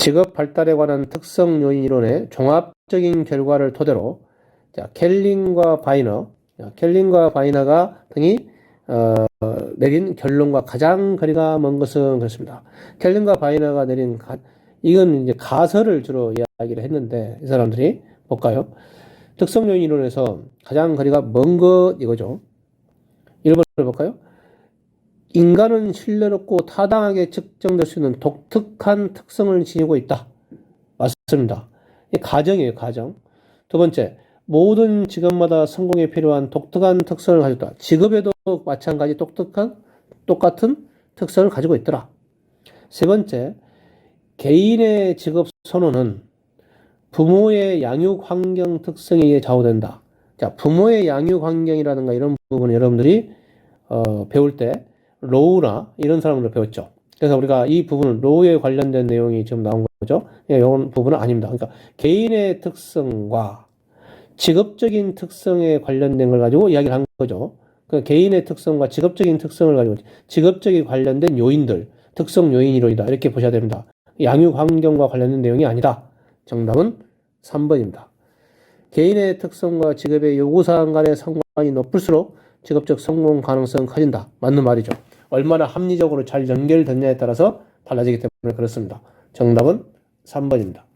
직업 발달에 관한 특성 요인 이론의 종합적인 결과를 토대로 자, 켈린과 바이너, 자, 켈린과 바이너가 등이 어, 내린 결론과 가장 거리가 먼 것은 그렇습니다. 켈린과 바이너가 내린 가, 이건 이제 가설을 주로 이야기를 했는데 이 사람들이 볼까요? 특성 요인 이론에서 가장 거리가 먼 것 이거죠. 1번을 볼까요? 인간은 신뢰롭고 타당하게 측정될 수 있는 독특한 특성을 지니고 있다. 맞습니다. 이 가정이에요, 가정. 두 번째, 모든 직업마다 성공에 필요한 독특한 특성을 있다. 직업에도 마찬가지 독특한, 똑같은 특성을 가지고 있더라. 세 번째, 개인의 직업 선호는 부모의 양육 환경 특성에 의해 좌우된다. 자, 부모의 양육 환경이라든가 이런 부분은 여러분들이 어, 배울 때 로우나 이런 사람으로 배웠죠. 그래서 우리가 이 부분은 로우에 관련된 내용이 지금 나온 거죠. 예, 이런 부분은 아닙니다. 그러니까 개인의 특성과 직업적인 특성에 관련된 걸 가지고 이야기를 한 거죠. 그 개인의 특성과 직업적인 특성을 가지고 직업적인 관련된 요인들, 특성 요인 이론이다. 이렇게 보셔야 됩니다. 양육 환경과 관련된 내용이 아니다. 정답은 3번입니다. 개인의 특성과 직업의 요구사항 간의 상관이 높을수록 직업적 성공 가능성은 커진다. 맞는 말이죠. 얼마나 합리적으로 잘 연결됐냐에 따라서 달라지기 때문에 그렇습니다. 정답은 3번입니다.